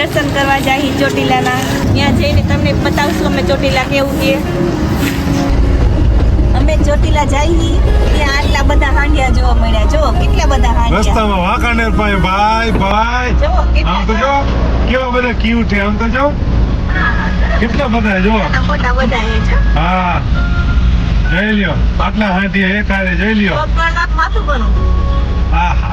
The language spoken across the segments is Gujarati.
દર્શન કરવા જાહી ચોટીલાના. ત્યાં જઈને તમને બતાવશું અમે ચોટીલા કેવું છે. અમે ચોટીલા જઈ ત્યાં આટલા બધા હાંડિયા જોવા મળ્યા. જો કેટલા બધા હાંડિયા. રસ્તામાં વાંકાનેર પાસે ભાઈ ભાઈ. જો આમ તો જો કેવા બધા ક્યુ છે આમ તો જો કેટલા બધા જો મોટા બધા છે હા. જોઈ લ્યો. આટલા હાંડિયા એક હારે જોઈ લ્યો. માથું ભરું. હા.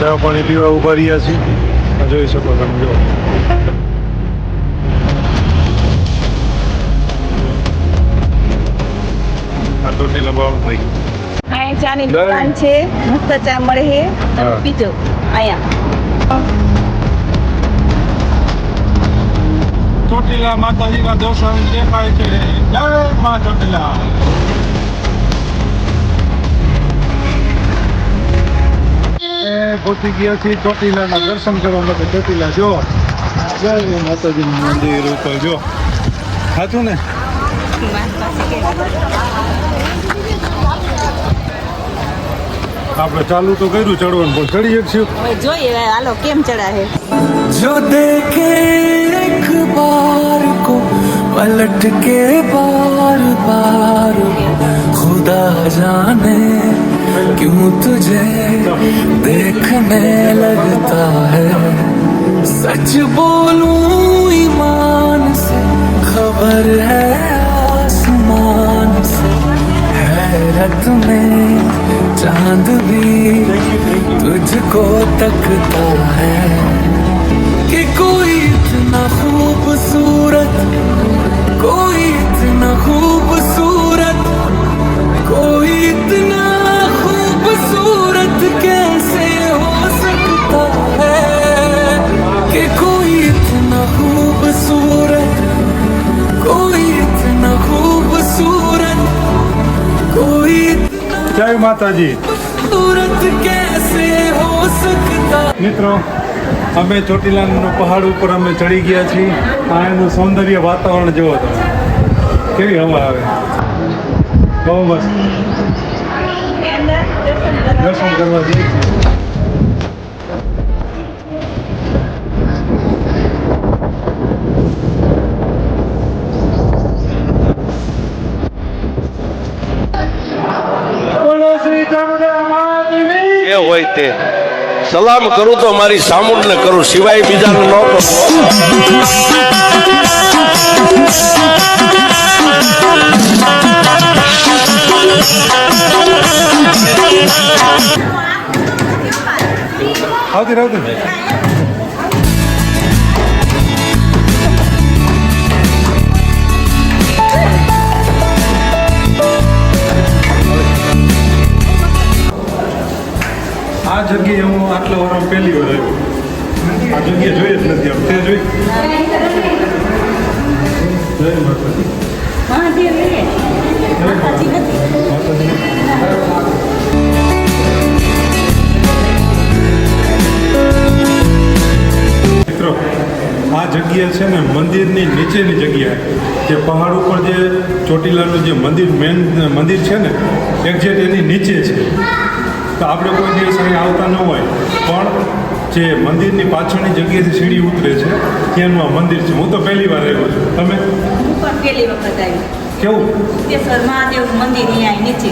ચા પાણી પીવા ઊભા રહ્યા છીએ જોઈ શકો તમે જો આ ચોટીલા બાઉન્ડ્રી અહીંયા ચાની. દુકાન છે. મસ્ત ચા મળે છે. તમે પીજો. અહીંયા. ચોટીલા માતાજીના દર્શન દેખાય છે. જય મા ચોટીલા. અમે પહોંચી ગયા દર્શન કરવા ચોટીલા જો. જય માતાજીનું મંદિર ઉપર જો. સાચું ને? આપણે ચાલુ તો કર્યું ચડવાનું પણ ચડી શકશું. જોઈએ હાલો કેમ ચડાહે જો દેખે એક બાર કો પલટ કે બાર બાર ખુદા જાને क्यों तुझे देखने लगता है? सच बोलूँ, ईमान से खबर है, आसमान से। हैरत में चाँद भी तुझको तकता है। कि कोई इतना खूबसूरत, कोई इतना खूबसूरत, कोई इतना જય માતાજી. મિત્રો અમે ચોટીલાનો પહાડ ઉપર અમે ચડી ગયા છીએ. આ સૌંદર્ય વાતાવરણ જુઓ તમે. કેવી હવા આવે. બહુ મસ્ત. દર્શન કરવા જઈએ છીએ. એ હોય તે. સલામ કરું તો મારી સામુંડને કરું સિવાય બીજાને ન કરું. આવતી આવતી જગ્યાએ હું આટલા વર્ષ પહેલી વાર આ જગ્યા જોઈ જ નથી આમ. તે જોઈ. જય આ જગ્યા છે ને મંદિરની નીચેની જગ્યા. જે પહાડ ઉપર જે ચોટીલાનું જે મંદિર, મેન મંદિર છે ને, એક્ઝેક્ટ એની નીચે છે. તો આપણે કોઈ દિવસ અહીં આવતા ન હોય. પણ જે મંદિરની પાછળની જગ્યાએથી સીડી ઉતરે છે ત્યાંનું આ મંદિર છે. હું તો પહેલી વાર આવ્યો છું. તમે? હું પણ પહેલી વખત આવી. કેવું? સિદ્ધેશ્વર મહાદેવ મંદિર અહીંયા નીચે.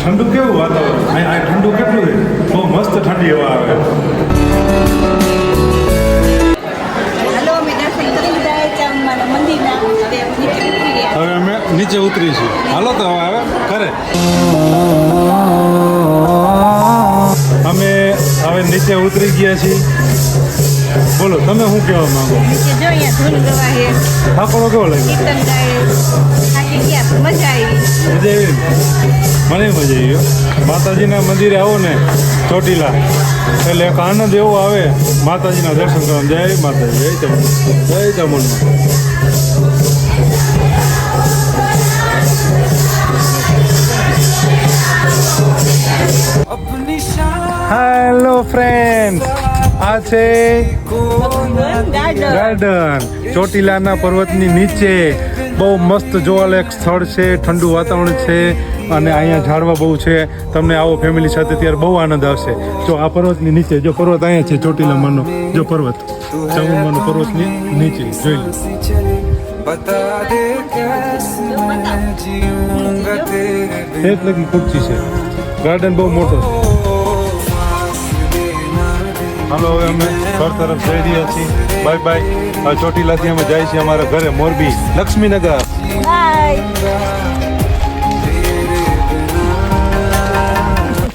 ઠંડુ કેવું વાતાવરણ? આ ઠંડુ કેટલું છે? બહુ મસ્ત ઠંડી હવા આવે. હવે અમે નીચે ઉતરીશું. હાલો તો હવે હવે નીચે ઉતરી ગયા છીએ બોલો તમે શું કહેવા માંગો? જો અહીંયા ધૂન ગવાહે ઠાકોરો કેવો લાગે કીર્તન ગાય આવી. મજા આવી મને મજા આવી માતાજીના મંદિરે આવો ને ચોટીલા. એટલે એક આનંદ એવો આવે માતાજીના દર્શન કરવા. જય માતાજી જય ચામુંડ જય ચામુંડમાં હેલો ફ્રેન્ડ આ છે ગાર્ડન ગાર્ડન ચોટીલાના પર્વતની નીચે બહુ મસ્ત જોવાલાયક સ્થળ છે ઠંડુ વાતાવરણ છે અને અહીંયા ઝાડવા બહુ છે તમને આવો ફેમિલી સાથે ત્યારે બહુ આનંદ આવશે જો આ પર્વતની નીચે જો પર્વત અહીંયા છે ચોટીલામાંનો જો પર્વત ચામુંડમાનો પર્વતની નીચે જોઈ લો सी चले बता दे कैसे मैं जीऊंगा तेरे बिन એક લગી ખુરચી છે ગાર્ડન બહુ મોટો છે फासले ना दे હાલો અમે ઘર તરફ જઈ રહ્યા છીએ. Bye bye. ચોટીલાથી અમે જાય છીએ અમારા ઘરે મોરબી, લક્ષ્મીનગર. બાય